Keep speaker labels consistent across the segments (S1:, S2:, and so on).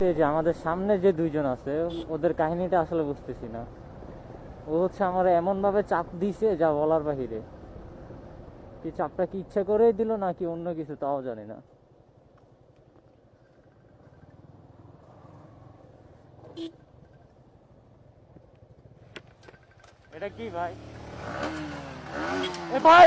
S1: যে আমাদের সামনে যে দুইজন আছে, ওদের কাহিনীটা আসলে বুঝতেছি না। ও হচ্ছে আমার এমন ভাবে চাপ দিছে যা বলার বাহিরে। কি চাপটা কি ইচ্ছা করেই দিল নাকি অন্য কিছু তাও জানি না। এটা কি ভাই? এ ভাই!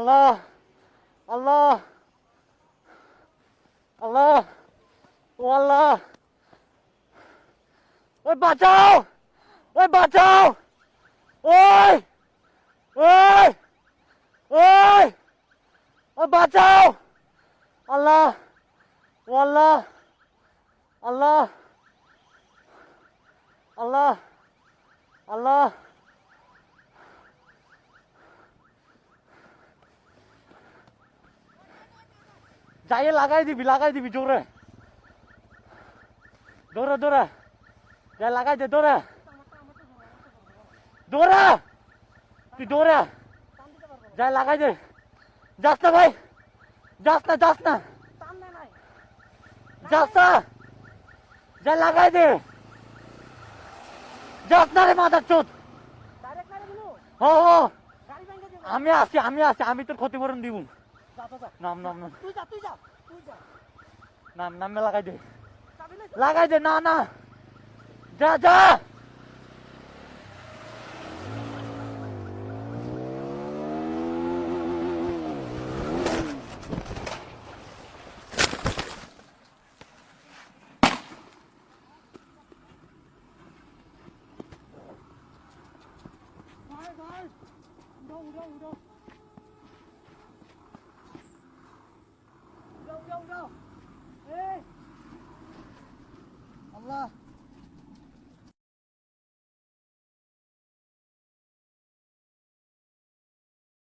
S1: আল্লাহ আল্লাহ আল্লাহ, ও আল্লাহ। ওই বাঁচাও ওই বাঁচাও। ওই ওই ওই ওই বাঁচাও। আল্লাহ, ও আল্লাহ আল্লাহ আল্লাহ আল্লাহ। যাইয়ে লাগাই দিবি লাগাই দিবি জোরে। দৌড়া দৌড়া। যাই লাগাই দে দৌড়া। দৌড়া। তুই দৌড়া। যাই লাগাই দে। যাস না ভাই। যাস না যাস না। যাস না। যাই লাগাই দে। যাস না রে মাথার চোদ। ও আমি আছি আমি আছি আমি তোর ক্ষতিপূরণ দিব। নাম নাম নাম নাম নামে লাগাই দে লাগাই দে না না
S2: 올라가.